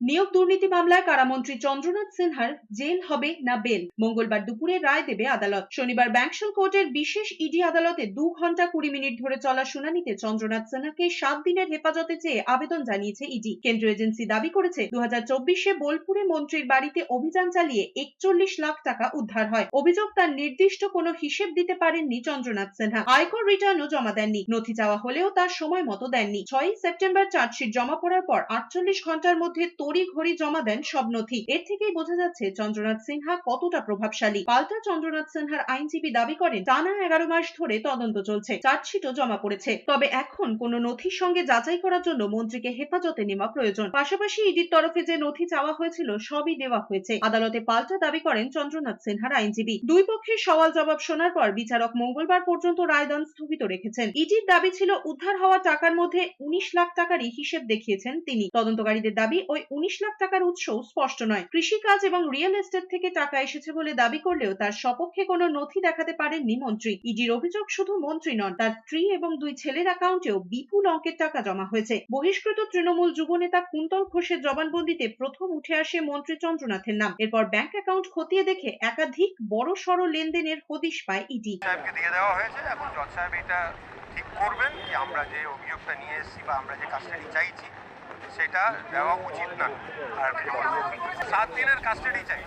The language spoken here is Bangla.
নিয়োগ দুর্নীতি মামলায় কারামন্ত্রী চন্দ্রনাথ সিনহার জেল হবে না বেল? মঙ্গলবার দুপুরে রায় দেবে আদালত। শনিবার ব্যাংশাল কোর্টের বিশেষ ইডি আদালতে দু ঘণ্টা কুড়ি মিনিট ধরে চলা শুনানিতে চন্দ্রনাথ সিনহাকে সাত দিনের হেফাজতে চেয়ে আবেদন জানিয়েছে ইডি। কেন্দ্রীয় এজেন্সি দাবি করেছে দু চব্বিশে বোলপুরে মন্ত্রীর বাড়িতে অভিযান চালিয়ে একচল্লিশ লাখ টাকা উদ্ধার হয়। অভিযোগ তার নির্দিষ্ট কোনো হিসেব দিতে পারেননি চন্দ্রনাথ সিনহা। আয়কর রিটার্নও জমা দেননি। নথি চাওয়া হলেও তার সময় মতো দেননি। ছয়ই সেপ্টেম্বর চার্জশিট জমা পড়ার পর আটচল্লিশ ঘণ্টার মধ্যে তড়ি ঘড়ি জমা দেন সব নথি এর থেকেই বোঝা যাচ্ছে চন্দ্রনাথ সিনহা কতটা প্রভাবশালী। পাল্টা চন্দ্রনাথ সিনহার আইনজীবী দাবি করেন, টানা এগারো মাস ধরে তদন্ত চলছে, চার্জশিটও জমা পড়েছে। তবে এখন কোনো নথির সঙ্গে যাচাই করার জন্য মন্ত্রীকে হেফাজতে নেওয়া প্রয়োজন। পাশাপাশি ইডির তরফে যে নথি চাওয়া হয়েছিল, সবই দেওয়া হয়েছে। আদালতে পাল্টা দাবি করেন চন্দ্রনাথ সিনহার আইনজীবী। দুই পক্ষের সওয়াল জবাব শোনার পর বিচারক মঙ্গলবার পর্যন্ত রায়দান স্থগিত রেখেছেন। ইডির দাবি ছিল, উদ্ধার হওয়া টাকার মধ্যে উনিশ লাখ টাকারই হিসেব দেখিয়েছেন তিনি। তদন্তকারীদের দাবি, ওই উনিশ লাখ টাকার উৎসও স্পষ্ট নয়। কৃষিকাজ এবং রিয়েল এস্টেট থেকে টাকা এসেছে বলে দাবি করলেও তার সপক্ষে কোনো নথি দেখাতে পারেননি মন্ত্রী। ইডির অভিযোগ শুধু মন্ত্রী নন, তার স্ত্রী এবং দুই ছেলের অ্যাকাউন্টেও বিপুল অঙ্কের টাকা জমা হয়েছে। বহিষ্কৃত তৃণমূল যুবনেতা কুন্তল ঘোষের জবানবন্দিতে প্রথম উঠে আসে মন্ত্রী চন্দ্রনাথের নাম। এরপর ব্যাংক অ্যাকাউন্ট খতিয়ে দেখে একাধিক বড় সড় লেনদেনের হদিশ পায় ইডি এটা ঠিক করবেন যে আমরা যে অভিযোগটা নিয়ে এসেছি বা আমরা যে কাস্টাডি চাইছি সেটা দেওয়া উচিত না। আর সাত দিনের কাস্টাডি চাই।